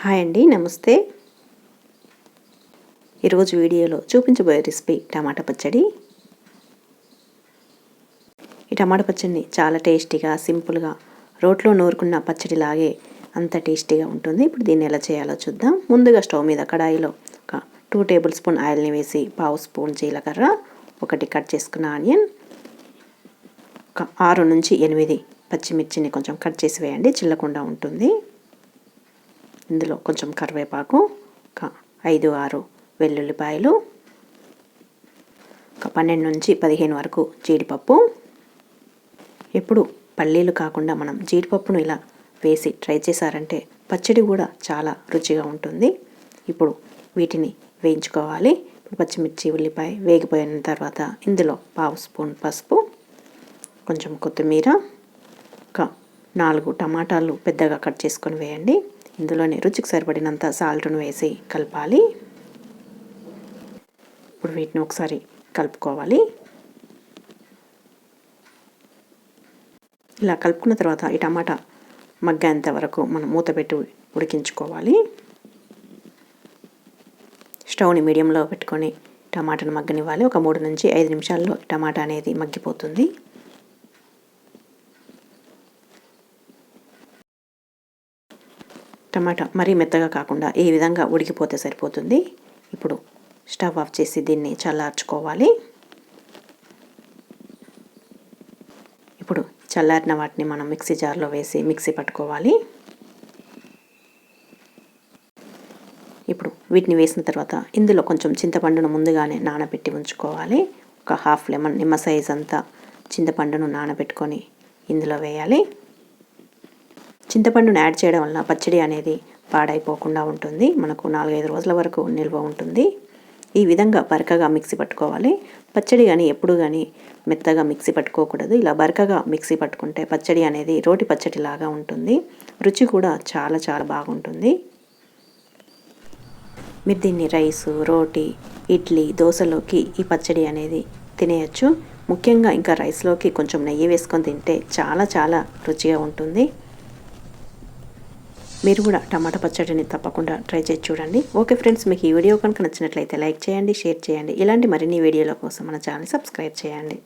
Hi అండి నమస్తే. ఈరోజు వీడియోలో చూపించబోయే రెసిపీ టమాటా పచ్చడి. ఈ టమాటా పచ్చడిని చాలా టేస్టీగా సింపుల్గా రోట్లో నూరుకున్న పచ్చడి లాగే అంత టేస్టీగా ఉంటుంది. ఇప్పుడు దీన్ని ఎలా చేయాలో చూద్దాం. ముందుగా స్టవ్ మీద కడాయిలో ఒక టూ టేబుల్ స్పూన్ ఆయిల్ని వేసి పావు స్పూన్ జీలకర్ర ఒకటి కట్ చేసుకున్న ఆనియన్ ఒక ఆరు నుంచి ఎనిమిది పచ్చిమిర్చిని కొంచెం కట్ చేసి వేయండి చిల్లకుండా ఉంటుంది. ఇందులో కొంచెం కరివేపాకు ఒక ఐదు ఆరు వెల్లుల్లిపాయలు ఒక పన్నెండు నుంచి పదిహేను వరకు జీడిపప్పు. ఎప్పుడు పల్లీలు కాకుండా మనం జీడిపప్పును ఇలా వేసి ట్రై చేశారంటే పచ్చడి కూడా చాలా రుచిగా ఉంటుంది. ఇప్పుడు వీటిని వేయించుకోవాలి. పచ్చిమిర్చి ఉల్లిపాయ వేగిపోయిన తర్వాత ఇందులో పావు స్పూన్ పసుపు కొంచెం కొత్తిమీర ఒక నాలుగు టమాటాలు పెద్దగా కట్ చేసుకొని వేయండి. ఇందులోనే రుచికి సరిపడినంత సాల్ట్ను వేసి కలపాలి. ఇప్పుడు వీటిని ఒకసారి కలుపుకోవాలి. ఇలా కలుపుకున్న తర్వాత ఈ టమాటా మగ్గేంత వరకు మనం మూత పెట్టి ఉడికించుకోవాలి. స్టవ్ని మీడియంలో పెట్టుకొని టమాటాను మగ్గనివ్వాలి. ఒక మూడు నుంచి ఐదు నిమిషాల్లో టమాటా అనేది మగ్గిపోతుంది. టమాటా మరీ మెత్తగా కాకుండా ఈ విధంగా ఉడికిపోతే సరిపోతుంది? ఇప్పుడు స్టవ్ ఆఫ్ చేసి దీన్ని చల్లార్చుకోవాలి. ఇప్పుడు చల్లారిన వాటిని మనం మిక్సీ జార్లో వేసి మిక్సీ పట్టుకోవాలి. ఇప్పుడు వీటిని వేసిన తర్వాత ఇందులో కొంచెం చింతపండును ముందుగానే నానబెట్టి ఉంచుకోవాలి. ఒక హాఫ్ లెమన్ నిమ్మ సైజ్ అంతా చింతపండును నానబెట్టుకొని ఇందులో వేయాలి. చింతపండును యాడ్ చేయడం వల్ల పచ్చడి అనేది పాడైపోకుండా ఉంటుంది. మనకు నాలుగైదు రోజుల వరకు నిల్వ ఉంటుంది. ఈ విధంగా బరకగా మిక్సీ పట్టుకోవాలి. పచ్చడి కానీ ఎప్పుడు కానీ మెత్తగా మిక్సీ పట్టుకోకూడదు. ఇలా బరకగా మిక్సీ పట్టుకుంటే పచ్చడి అనేది రోటి పచ్చడి లాగా ఉంటుంది. రుచి కూడా చాలా చాలా బాగుంటుంది. మీరు దీన్ని రైసు రోటీ ఇడ్లీ దోశలోకి ఈ పచ్చడి అనేది తినేయచ్చు. ముఖ్యంగా ఇంకా రైస్లోకి కొంచెం నెయ్యి వేసుకొని తింటే చాలా చాలా రుచిగా ఉంటుంది. మీరు కూడా టమాటా పచ్చడిని తప్పకుండా ట్రై చేసి చూడండి. ఓకే ఫ్రెండ్స్ మీకు ఈ వీడియో కనుక నచ్చినట్లయితే లైక్ చేయండి షేర్ చేయండి. ఇలాంటి మరిన్ని వీడియోల కోసం మన ఛానల్ సబ్స్క్రైబ్ చేయండి.